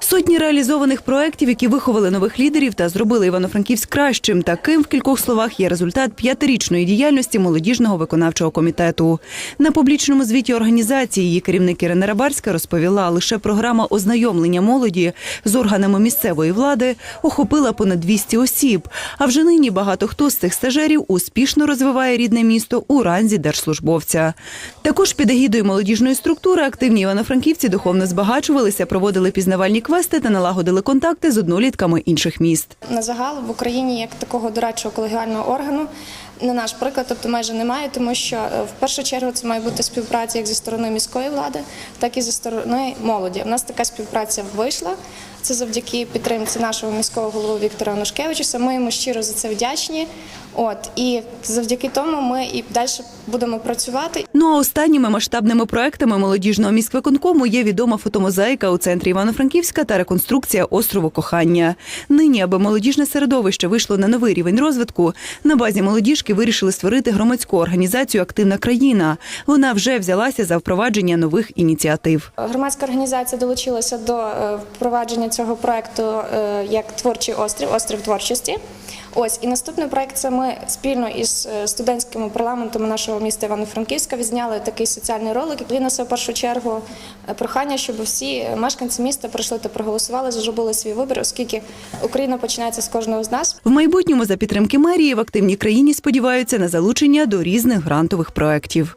Сотні реалізованих проєктів, які виховали нових лідерів та зробили Івано-Франківськ кращим. Таким в кількох словах є результат п'ятирічної діяльності молодіжного виконавчого комітету. На публічному звіті організації її керівник Ірина Рабарська розповіла, лише програма ознайомлення молоді з органами місцевої влади охопила понад 200 осіб. А вже нині багато хто з цих стажерів успішно розвиває рідне місто у ранзі держслужбовця. Також під егідою молодіжної структури активні івано-франківці духовно збагачувалися, проводили пізнавальні квести та налагодили контакти з однолітками інших міст. На загал в Україні як такого дорадчого колегіального органу на наш приклад, тобто майже немає, тому що е, в першу чергу це має бути співпраця як зі сторони міської влади, так і зі сторони молоді. У нас така співпраця вийшла. Це завдяки підтримці нашого міського голови Віктора Анушкевичуса. Ми йому щиро за це вдячні. От і завдяки тому ми і далі будемо працювати. Ну а останніми масштабними проектами молодіжного міськвиконкому є відома фотомозаїка у центрі Івано-Франківська та реконструкція острову кохання. Нині, аби молодіжне середовище вийшло на новий рівень розвитку, на базі молодіжки вирішили створити громадську організацію Активна країна. Вона вже взялася за впровадження нових ініціатив. Громадська організація долучилася до е, впровадження цього проекту е, як творчий острів, острів творчості. Ось і наступний проект це ми спільно із е, студентськими парламентами нашого міста Івано-Франківська відзняли такий соціальний ролик. Він несе в першу чергу е, прохання, щоб всі мешканці міста прийшли та проголосували, зробили свій вибір, оскільки Україна починається з кожного з нас. В майбутньому за підтримки мерії в активній країні сподіваються на залучення до різних грантових проєктів.